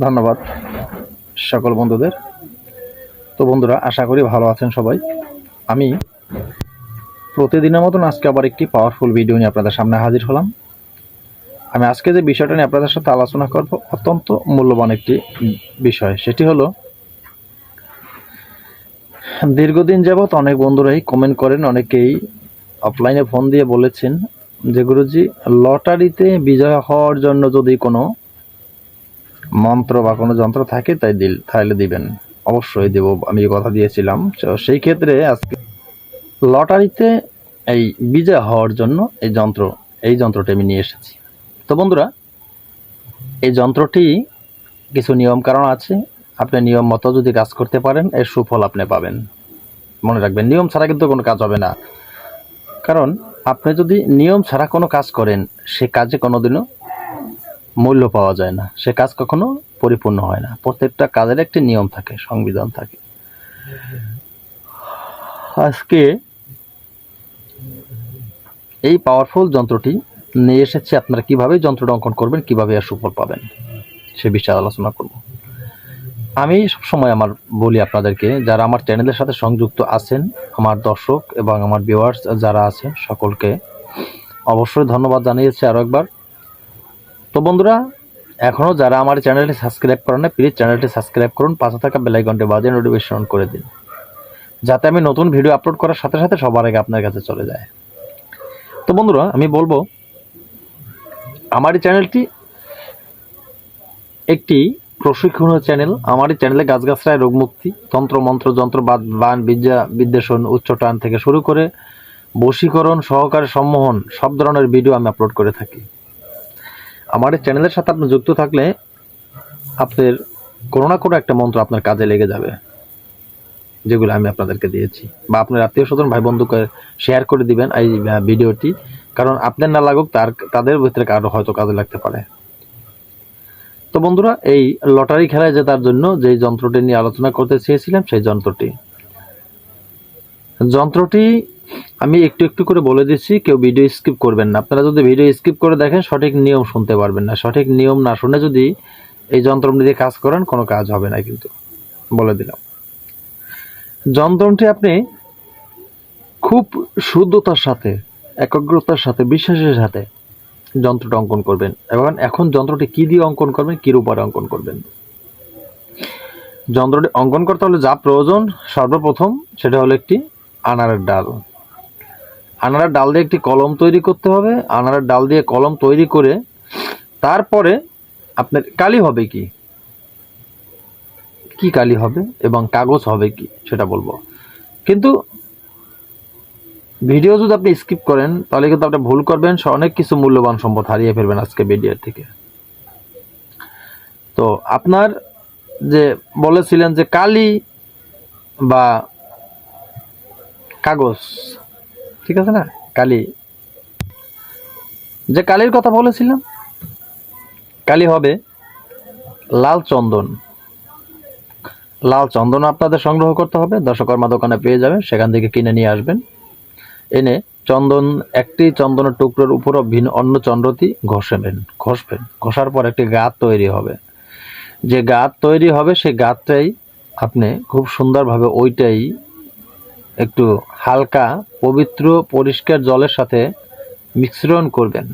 ধন্যবাদ সকল বন্ধুদের। তো বন্ধুরা, আশা করি ভালো আছেন সবাই। আমি প্রতিদিনের মতন আজকে আবার একটি পাওয়ারফুল ভিডিও নিয়ে আপনাদের সামনে হাজির হলাম। আমি আজকে যে বিষয়টা নিয়ে আপনাদের সাথে আলোচনা করব অত্যন্ত মূল্যবান একটি বিষয়। সেটি হলো, দীর্ঘদিন যাবৎ অনেক বন্ধুরাই কমেন্ট করেন, অনেকেই অফলাইনে ফোন দিয়ে বলেছেন যে, গুরুজি লটারিতে বিজয় হওয়ার জন্য যদি কোনো মন্ত্র বা কোনো যন্ত্র থাকে, তাই দিল, তাহলে দিবেন। অবশ্যই দেব, আমি কথা দিয়েছিলাম। তো সেই ক্ষেত্রে আজকে লটারিতে এই বিজয় হওয়ার জন্য এই যন্ত্র, এই যন্ত্রটি আমি নিয়ে এসেছি। তো বন্ধুরা, এই যন্ত্রটি কিছু নিয়ম কারণ আছে। আপনি নিয়ম মতো যদি কাজ করতে পারেন, এর সুফল আপনি পাবেন। মনে রাখবেন, নিয়ম ছাড়া কিন্তু কোনো কাজ হবে না। কারণ আপনি যদি নিয়ম ছাড়া কোনো কাজ করেন, সে কাজে কোনোদিনও মূল্য পাওয়া যায় না। সে কাজ কখনো পরিপূর্ণ হয় না। প্রত্যেকটা কাজের একটি নিয়ম থাকে, সংবিধান থাকে। আজকে এই পাওয়ারফুল যন্ত্রটি নিয়ে এসেছে। আপনারা কীভাবে যন্ত্রটা অঙ্কন করবেন, কীভাবে এর সুফল পাবেন, সে বিষয়ে আলোচনা করব। আমি সবসময় আমার বলি আপনাদেরকে, যারা আমার চ্যানেলের সাথে সংযুক্ত আছেন, আমার দর্শক এবং আমার ভিউয়ার্স যারা আছে সকলকে অবশ্যই ধন্যবাদ জানিয়েছি আরও একবার। তো বন্ধুরা এখনও যারা আমার চ্যানেলটি সাবস্ক্রাইব করেন না প্লিজ চ্যানেলটি সাবস্ক্রাইব করুন, পাশে থাকা বেলাইকনটি বাজিয়ে নোটিফিকেশন করে দিন, যাতে আমি নতুন ভিডিও আপলোড করার সাথে সাথে সবার আগে আপনার কাছে চলে যায়। তো বন্ধুরা, আমি বলব আমার চ্যানেলটি একটি প্রশিক্ষণীয় চ্যানেল। আমার চ্যানেলে গাছগাছরায় রোগমুক্তি, তন্ত্র, মন্ত্র, যন্ত্র, বাদ, বান, বিদ্যা, বিদ্বেষণ উচ্চটান থেকে শুরু করে বশীকরণ, সহকারে সম্মোহন, সব ধরনের ভিডিও আমি আপলোড করে থাকি। আমার এই চ্যানেলের সাথে আপনি যুক্ত থাকলে আপনার কোনো না কোনো একটা মন্ত্র আপনার কাজে লেগে যাবে, যেগুলো আমি আপনাদেরকে দিয়েছি। বা আপনার আত্মীয় স্বজন ভাই বন্ধুকে শেয়ার করে দিবেন এই ভিডিওটি। কারণ আপনার না লাগুক, তার, তাদের ভিতরে কারও হয়তো কাজে লাগতে পারে। তো বন্ধুরা, এই লটারি খেলায় জেতার জন্য যে যন্ত্রটি নিয়ে আলোচনা করতে চেয়েছিলাম, সেই যন্ত্রটি। যন্ত্রটি আমি একটু একটু করে বলে দিচ্ছি, কেউ ভিডিও স্কিপ করবেন না। আপনারা যদি ভিডিও স্কিপ করে দেখেন, সঠিক নিয়ম শুনতে পারবেন না। সঠিক নিয়ম না শুনে যদি এই যন্ত্র দিয়ে কাজ করেন, কোনো কাজ হবে না কিন্তু। বলে দিলাম। যন্ত্রটি আপনি খুব শুদ্ধতার সাথে, একাগ্রতার সাথে, বিশ্বাসের সাথে যন্ত্রটা অঙ্কন করবেন। এবং এখন যন্ত্রটি কি দিয়ে অঙ্কন করবেন, কির উপরে অঙ্কন করবেন? যন্ত্রটি অঙ্কন করতে হলে যা প্রয়োজন, সর্বপ্রথম সেটা হলো একটি আনারের ডাল। আনারের ডাল দিয়ে একটি কলম তৈরি করতে হবে। আনারের ডাল দিয়ে কলম তৈরি করে তারপরে আপনার কালি হবে কি? কি কালি হবে এবং কাগজ হবে কি সেটা বলব। কিন্তু ভিডিও যদি আপনি স্কিপ করেন, তাহলে কিন্তু আপনি ভুল করবেন। অনেক কিছু মূল্যবান সম্পদ হারিয়ে ফেলবেন আজকে ভিডিওর থেকে। তো আপনার যে বলেছিলেন যে কালি বা কাগজ ঠিক আছে না? কালি। যে কালির কথা বলেছিলাম, কালি হবে লাল চন্দন। লাল চন্দন আপনাদের সংগ্রহ করতে হবে দশকর্মা দোকানে পেয়ে যাবেন, সেখান থেকে কিনে নিয়ে আসবেন। এনে চন্দন, একটি চন্দনের টুকরোর উপর ভিন্ন অন্য চন্দ্রটি ঘষবেন ঘষবেন। ঘষার পর একটি গাত তৈরি হবে। যে গাত তৈরি হবে, সেই গাতটাই আপনি খুব সুন্দরভাবে ওইটাই একটু হালকা, পবিত্র, পরিষ্কার জলের সাথে মিশ্রণ করবেন।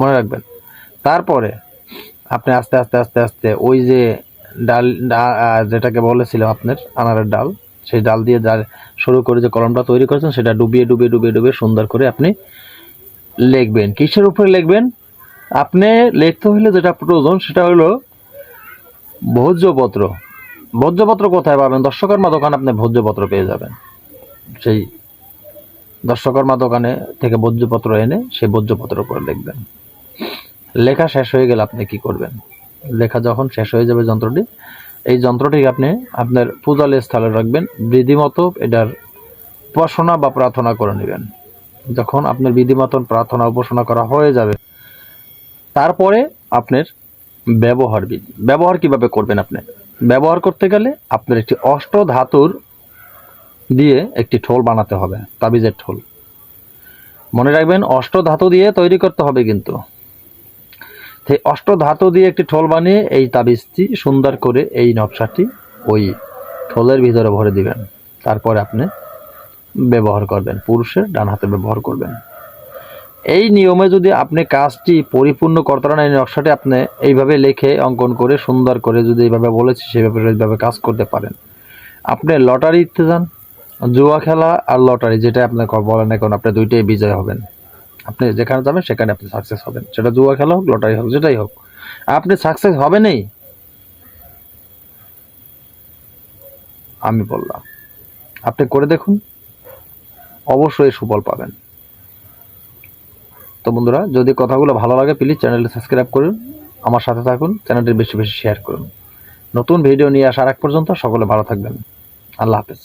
মনে রাখবেন। তারপরে আপনি আস্তে আস্তে আস্তে আস্তে ওই যে ডাল যেটাকে বলেছিলাম আপনার, আনারের ডাল, সেই ডাল দিয়ে যা শুরু করে যে কলমটা তৈরি করেছেন, সেটা ডুবিয়ে ডুবিয়ে ডুবিয়ে ডুবিয়ে সুন্দর করে আপনি লিখবেন। কিসের উপরে লিখবেন? আপনি লিখতে হলে যেটা প্রয়োজন সেটা হলো ভোজ্যপত্র। ভোজ্যপত্র কোথায় পাবেন? দর্শকর্মা দোকান আপনি ভোজ্যপত্র পেয়ে যাবেন। সেই দর্শকর্মা দোকানে থেকে ভোজ্যপত্র এনে সেই ভোজ্যপত্র উপরে লিখবেন। লেখা শেষ হয়ে গেলে আপনি কি করবেন? লেখা যখন শেষ হয়ে যাবে যন্ত্রটি, এই যন্ত্রটি আপনি আপনার পূজালের স্থলে রাখবেন। বিধিমতো এটার উপাসনা বা প্রার্থনা করে নেবেন। যখন আপনার বিধিমতন প্রার্থনা উপাসনা করা হয়ে যাবে, তারপরে আপনার ব্যবহার বিধি ব্যবহার কীভাবে করবেন আপনি? ব্যবহার করতে গেলে আপনার একটি অষ্ট ধাতুর দিয়ে একটি ঠোল বানাতে হবে, তাবিজের ঠোল। মনে রাখবেন, অষ্ট ধাতু দিয়ে তৈরি করতে হবে কিন্তু। এই অষ্ট ধাতু দিয়ে একটি ঠোল বানিয়ে এই তাবিজটি সুন্দর করে এই নকশাটি ওই ঠোলের ভিতরে ভরে দিবেন। তারপরে আপনি ব্যবহার করবেন, পুরুষের ডান হাতে ব্যবহার করবেন। এই নিয়মে যদি আপনি কাজটি পরিপূর্ণ করতে পারেন, এই নকশাটি আপনি এইভাবে লিখে অঙ্কন করে, সুন্দর করে যদি এইভাবে বলেছি সেভাবে এইভাবে কাজ করতে পারেন। আপনি লটারিতে যান জুয়া খেলা আর লটারি যেটা আপনি বলেন এখন আপনি দুইটাই বিজয় হবেন। আপনি যেখানে যাবেন, সেখানে আপনি সাকসেস হবেন। সেটা জুয়া খেলা হোক, লটারি হোক, যেটাই হোক। আপনি সাকসেস হবেনই? আমি বললাম। আপনি করে দেখুন, অবশ্যই সুফল পাবেন। তো বন্ধুরা, যদি কথাগুলো ভালো লাগে প্লিজ চ্যানেলটি সাবস্ক্রাইব করুন। আমার সাথে থাকুন চ্যানেলটি বেশি বেশি শেয়ার করুন। নতুন ভিডিও নিয়ে আসার আগ পর্যন্ত সকলে ভালো থাকবেন। আল্লাহ হাফেজ।